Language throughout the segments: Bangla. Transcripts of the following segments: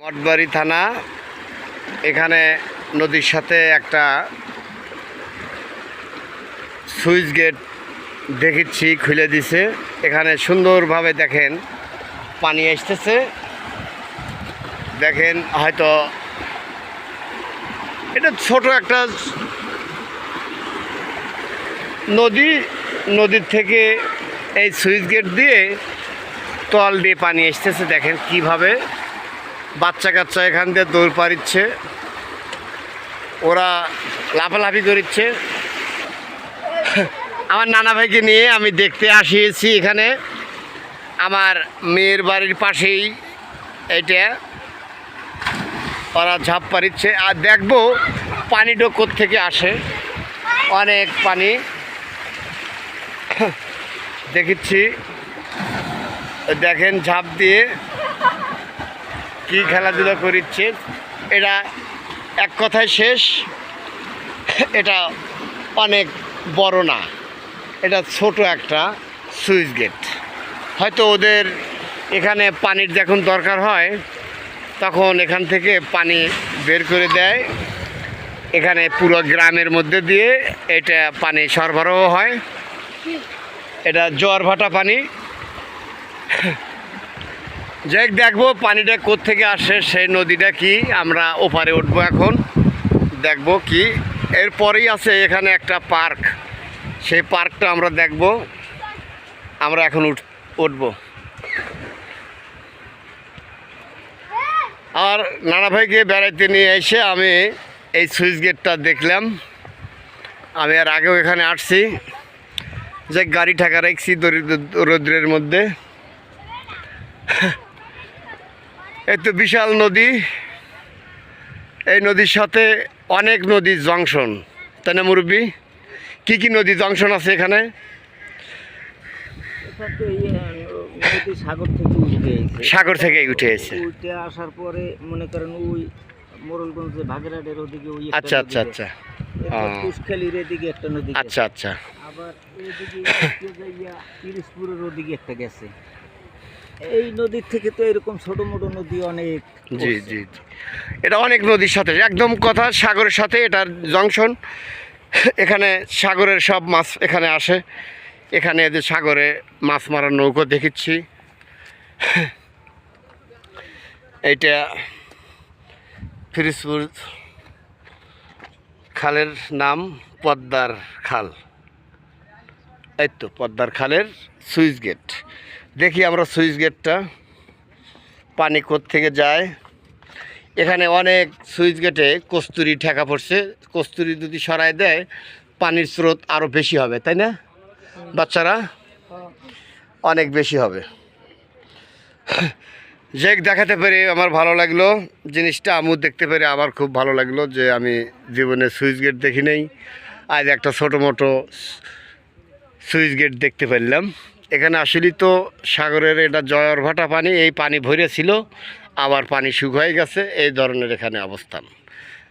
মঠবাড়ি থানা, এখানে নদীর সাথে একটা সুইচ গেট দেখেছি, খুলে দিছে। এখানে সুন্দরভাবে দেখেন, পানি আসতেছে। দেখেন, হয়তো এটা ছোট একটা নদী, নদীর থেকে এই সুইচ গেট দিয়ে তল দিয়ে পানি আসতেছে। দেখেন কীভাবে বাচ্চা কাচ্চা এখান দিয়ে দৌড় পারিচ্ছে ওরা লাফালাফি করিচ্ছে। আমার নানা ভাইকে নিয়ে আমি দেখতে আসিয়েছি এখানে। আমার মেয়ের বাড়ির পাশেই এটা ওরা ঝাঁপ পারিচ্ছে আর দেখব পানিটা থেকে আসে। অনেক পানি। দেখেছি। দেখেন ঝাঁপ দিয়ে কি খেলাধুলা করিচ্ছে, এটা এক কথায় শেষ। এটা অনেক বড় না, এটা ছোট একটা সুইচ গেট। হয়তো ওদের এখানে পানির যখন দরকার হয়, তখন এখান থেকে পানি বের করে দেয়। এখানে পুরো গ্রামের মধ্যে দিয়ে এটা পানি সরবরাহ হয়। এটা জোয়ার ভাটা পানি। যাই দেখব পানিটা থেকে আসে, সেই নদীটা কি, আমরা ওপারে উঠবো এখন। দেখব কি, এরপরেই আছে এখানে একটা পার্ক। সেই পার্কটা আমরা দেখব, আমরা এখন উঠ, উঠবো। আর নানা ভাইকে বেড়াইতে নিয়ে এসে আমি এই সুইচ গেটটা দেখলাম। আমি আর আগেও এখানে আসছি। যে গাড়ি ঠাকা রাখছি দরিদ্র- রৌদ্রের মধ্যে। এই তো বিশাল নদী। এই নদীর সাথে অনেক নদীর জংশন। তাই না মুরব্বী? কী কী নদী জংশন আছে এখানে? সাগর থেকে উঠে এসে উঠে আসার পরে মনে করেন ওই মোরলগঞ্জে ওদিকে ওই আচ্ছা আচ্ছা আচ্ছা। এরপর এদিকে একটা নদী আচ্ছা আচ্ছা। আবার এদিকে ওদিকে একটা গেছে। এই নদীর থেকে তো এরকম ছোট মোটো নদী অনেক জি জি জি। এটা অনেক নদীর সাথে একদম কথা সাগরের সাথে এটার জংশন। এখানে সাগরের সব মাছ এখানে আসে। এখানে এদের সাগরে মাছ মারার নৌকো দেখেছি এইটা ফিরিজপুর খালের নাম পদ্মার খাল। এই তো পদ্মার খালের সুইচ গেট। দেখি আমরা সুইচ গেটটা, পানি থেকে যায়। এখানে অনেক সুইচ গেটে কস্তুরি ঠেকা পড়ছে, কস্তুরি যদি সরায় দেয়, পানির স্রোত আরও বেশি হবে, তাই না? বাচ্চারা, অনেক বেশি হবে। যে দেখাতে পেরে আমার ভালো লাগল। জিনিসটা আমু দেখতে পেরে আমার খুব ভালো লাগল যে আমি জীবনে সুইচ গেট দেখি নেই। আজ একটা ছোটো মোটো সুইচ গেট দেখতে পারলাম। এখানে আসলেই তো সাগরের এটা জয়র ভাটা পানি, এই পানি ভরে ছিল, আবার পানি শুকাই গেছে, এই ধরনের এখানে অবস্থান।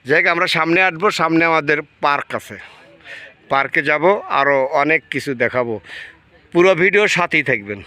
যাই আমরা সামনে আসব, সামনে আমাদের পার্ক আছে। পার্কে যাব আরও অনেক কিছু দেখাবো। পুরো ভিডিও সাথেই থাকবেন।